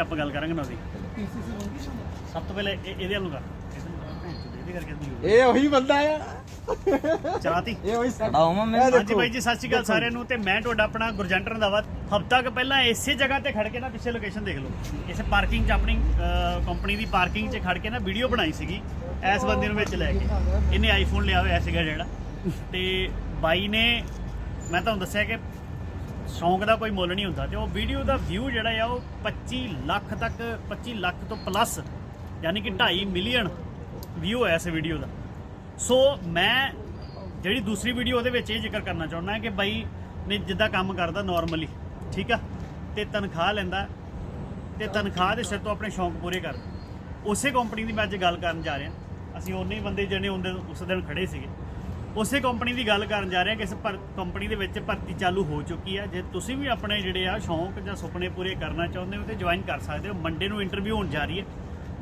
ਆਪਾਂ ਗੱਲ ਕਰਾਂਗੇ ਨਾ ਉਹਦੀ। ਸਭ ਤੋਂ ਪਹਿਲੇ ਇਹ- ਇਹਦੇ ਵੱਲੋਂ ਕਰ। ਇਹਦੇ ਕਰਕੇ ਨਹੀਂ ਇਹ ਉਹੀ ਬੰਦਾ ਆ। ਚਲਾਤੀ। ਇਹ ਉਹੀ ਖੜਾ ਹੋਵਾਂ ਮੈਂ ਹਾਂਜੀ ਬਾਈ ਜੀ ਸਤਿ ਸ਼੍ਰੀ ਅਕਾਲ ਸਾਰਿਆਂ ਨੂੰ ਤੇ ਮੈਂ ਤੁਹਾਡਾ ਆਪਣਾ ਗੁਰਜੰਟ ਰੰਧਾਵਾ। ਹਫਤਾ ਕੁ ਪਹਿਲਾਂ ਇਸੇ ਜਗ੍ਹਾ ਤੇ ਖੜ ਕੇ ਨਾ ਪਿੱਛੇ ਲੋਕੇਸ਼ਨ ਦੇਖ ਲਓ। ਇਸੇ ਪਾਰਕਿੰਗ 'ਚ ਆਪਣੀ ਕੰਪਨੀ ਦੀ ਪਾਰਕਿੰਗ 'ਚ ਖੜ ਕੇ ਨਾ ਵੀਡੀਓ ਬਣਾਈ ਸੀਗੀ। ਐਸ ਬੰਦੇ ਨੂੰ ਵਿੱਚ ਲੈ ਕੇ। ਇਹਨੇ ਆਈਫੋਨ ਲਿਆ ਹੋਇਆ ਸੀਗਾ ਜਿਹੜਾ। ਤੇ ਬਾਈ ਨੇ ਮੈਂ ਤੁਹਾਨੂੰ ਦੱਸਿਆ ਕਿ ਸ਼ੌਂਕ ਦਾ ਕੋਈ ਮੁੱਲ ਨਹੀਂ ਹੁੰਦਾ ਤੇ ਉਹ ਵੀਡੀਓ ਦਾ ਵਿਊ ਜਿਹੜਾ ਆ ਉਹ 25 ਲੱਖ ਤੱਕ 25 ਲੱਖ ਤੋਂ ਪਲੱਸ ਯਾਨੀ ਕਿ 2.5 ਮਿਲੀਅਨ ਵਿਊ ਹੈ ਇਸ ਵੀਡੀਓ ਦਾ। ਸੋ ਮੈਂ ਜਿਹੜੀ ਦੂਸਰੀ ਵੀਡੀਓ ਉਹਦੇ ਵਿੱਚ ਇਹ ਜ਼ਿਕਰ ਕਰਨਾ ਚਾਹੁੰਦਾ ਕਿ ਬਾਈ ਨੇ ਜਿੱਦਾਂ ਕੰਮ ਕਰਦਾ ਨਾਰਮਲੀ ਠੀਕ ਆ? ਤੇ ਤਨਖਾਹ ਲੈਂਦਾ, ਤੇ ਤਨਖਾਹ ਦੇ ਸਿਰ ਤੋਂ ਆਪਣੇ ਸ਼ੌਂਕ ਪੂਰੇ ਕਰਦਾ ਉਸੇ ਕੰਪਨੀ ਦੀ ਮੈਂ ਅੱਜ ਗੱਲ ਕਰਨ ਜਾ ਰਿਹਾ। ਅਸੀਂ ਉਹਨੇ ਬੰਦੇ ਜਿਹੜੇ ਉਹਦੇ ਉਸ ਦਿਨ ਖੜੇ ਸੀਗੇ। ਉਸੇ ਕੰਪਨੀ ਦੀ ਗੱਲ ਕਰਨ ਜਾ ਰਹੇ ਹਾਂ ਕਿ ਇਸ ਕੰਪਨੀ ਦੇ ਵਿੱਚ ਭਰਤੀ ਚਾਲੂ ਹੋ ਚੁੱਕੀ ਹੈ। ਜੇ ਤੁਸੀਂ ਵੀ ਆਪਣੇ ਜਿਹੜੇ ਆ ਸ਼ੌਂਕ ਜਾਂ ਸੁਪਨੇ ਪੂਰੇ ਕਰਨਾ ਚਾਹੁੰਦੇ ਹੋ ਤੇ ਜੁਆਇਨ ਕਰ ਸਕਦੇ ਹੋ। ਮੰਡੇ ਨੂੰ ਇੰਟਰਵਿਊ ਹੋਣ ਜਾ ਰਹੀ ਹੈ।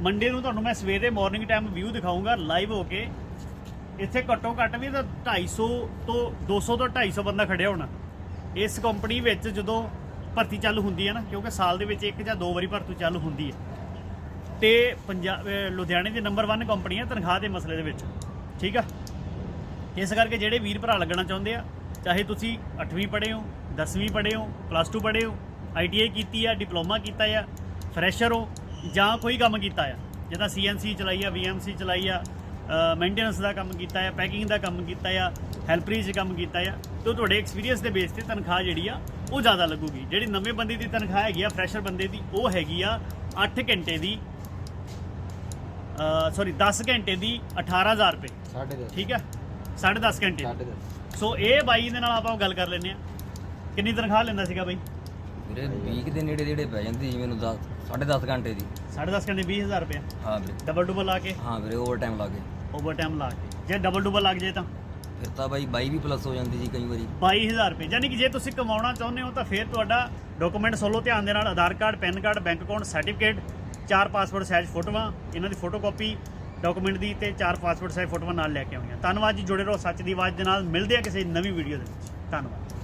ਮੰਡੇ ਨੂੰ ਤੁਹਾਨੂੰ ਮੈਂ ਸਵੇਰੇ ਮਾਰਨਿੰਗ ਟਾਈਮ ਵਿਊ ਦਿਖਾਊਂਗਾ ਲਾਈਵ ਹੋ ਕੇ। ਇੱਥੇ ਘੱਟੋ ਘੱਟ ਵੀ ਤਾਂ 250 ਤੋਂ 200 ਤੋਂ 250 ਬੰਦਾ ਖੜਿਆ ਹੋਣਾ। ਇਸ ਕੰਪਨੀ ਵਿੱਚ ਜਦੋਂ ਭਰਤੀ ਚਾਲੂ ਹੁੰਦੀ ਹੈ ਨਾ, ਕਿਉਂਕਿ ਸਾਲ ਦੇ ਵਿੱਚ ਇੱਕ ਜਾਂ ਦੋ ਵਾਰੀ ਭਰਤੀ ਚਾਲੂ ਹੁੰਦੀ ਹੈ। ਤੇ ਪੰਜਾਬ ਲੁਧਿਆਣੇ ਦੀ ਨੰਬਰ 1 ਕੰਪਨੀ ਹੈ ਤਨਖਾਹ ਦੇ ਮਸਲੇ ਦੇ ਵਿੱਚ। ਠੀਕ ਆ? ਇਸ ਕਰਕੇ ਜਿਹੜੇ ਵੀਰ ਭਰਾ ਲੱਗਣਾ ਚਾਹੁੰਦੇ ਆ ਚਾਹੇ ਤੁਸੀਂ 8ਵੀਂ ਪੜ੍ਹੇ ਹੋ 10ਵੀਂ ਪੜ੍ਹੇ ਹੋ ਪਲੱਸ 2 ਪੜ੍ਹੇ ਹੋ ਆਈਟੀਆਈ ਕੀਤੀ ਆ ਡਿਪਲੋਮਾ ਕੀਤਾ ਆ ਫਰੈਸ਼ਰ ਹੋ ਜਾਂ ਕੋਈ ਕੰਮ ਕੀਤਾ ਆ ਜਿੱਦਾਂ ਸੀਐਨਸੀ ਚਲਾਈ ਆ ਵੀਐਮਸੀ ਚਲਾਈ ਆ ਮੇਨਟੇਨੈਂਸ ਦਾ ਕੰਮ ਕੀਤਾ ਆ ਪੈਕਿੰਗ ਦਾ ਕੰਮ ਕੀਤਾ ਆ ਹੈਲਪਰੀ 'ਚ ਕੰਮ ਕੀਤਾ ਆ ਤੇ ਤੁਹਾਡੇ ਐਕਸਪੀਰੀਅੰਸ ਦੇ ਬੇਸ ਤੇ ਤਨਖਾਹ ਜਿਹੜੀ ਆ ਉਹ ਜ਼ਿਆਦਾ ਲੱਗੂਗੀ। ਜਿਹੜੀ ਨਵੇਂ ਬੰਦੇ ਦੀ ਤਨਖਾਹ ਹੈਗੀ ਆ ਫਰੈਸ਼ਰ ਬੰਦੇ ਦੀ ਉਹ ਹੈਗੀ ਆ 8 ਘੰਟੇ ਦੀ ਸੌਰੀ 10 ਘੰਟੇ ਦੀ 18000 ਰੁਪਏ। ਠੀਕ ਹੈ 10.5 ਘੰਟੇ। ਸਾਡੇ ਦੀ। ਦੇ ਸੋ ਇਹ ਬਾਈ ਦੇ ਨਾਲ ਆਪਾਂ ਗੱਲ ਕਰ ਲੈਂਦੇ ਆ ਕਿੰਨੀ ਤਨਖਾਹ ਲੈਂਦਾ ਸੀਗਾ ਬਾਈ? ਵੀਰੇ 20 ਦੇ ਨੇੜੇ ਨੇੜੇ ਪੈ ਜਾਂਦੀ ਜੀ ਮੈਨੂੰ 10 10.5 ਘੰਟੇ ਦੀ। 10.5 ਘੰਟੇ 20000 ਰੁਪਏ ਹਾਂ ਵੀਰੇ। ਡਬਲ ਡੁਬਲ ਲਾ ਕੇ? ਹਾਂ ਵੀਰੇ ਓਵਰ ਟਾਈਮ ਲੱਗੇ ਓਵਰ ਟਾਈਮ ਲਾ ਕੇ। ਜੇ ਡਬਲ ਡੁਬਲ ਲੱਗ ਜੇ ਤਾਂ? ਫਿਰ ਤਾਂ ਬਾਈ 22 ਵੀ ਪਲੱਸ ਹੋ ਜਾਂਦੀ ਜੀ ਕਈ ਵਾਰੀ। 22000 ਰੁਪਏ ਯਾਨੀ ਕਿ ਜੇ ਤੁਸੀਂ ਕਮਾਉਣਾ ਚਾਹੁੰਦੇ ਹੋ ਤਾਂ ਫਿਰ ਤੁਹਾਡਾ ਡਾਕੂਮੈਂਟ ਸੋਲੋ ਧਿਆਨ ਦੇ ਨਾਲ Aadhaar card PAN card bank account certificate ਚਾਰ ਪਾਸਪੋਰਟ ਸਾਈਜ਼ ਫੋਟੋਆਂ ਇਹਨਾਂ ਦੀ ਫੋਟੋਕਾਪੀ ਡਾਕੂਮੈਂਟ ਦੀ ਤੇ ਚਾਰ ਪਾਸਪੋਰਟ ਸਾਈਜ਼ ਫੋਟੋਆਂ ਨਾਲ ਲੈ ਕੇ ਆਉਣੀਆਂ ਧੰਨਵਾਦ ਜੀ, ਜੁੜੇ ਰਹੋ ਸੱਚ ਦੀ ਆਵਾਜ਼ ਦੇ ਨਾਲ। ਮਿਲਦੇ ਆ ਕਿਸੇ ਨਵੀਂ ਵੀਡੀਓ ਦੇ ਵਿੱਚ। ਧੰਨਵਾਦ।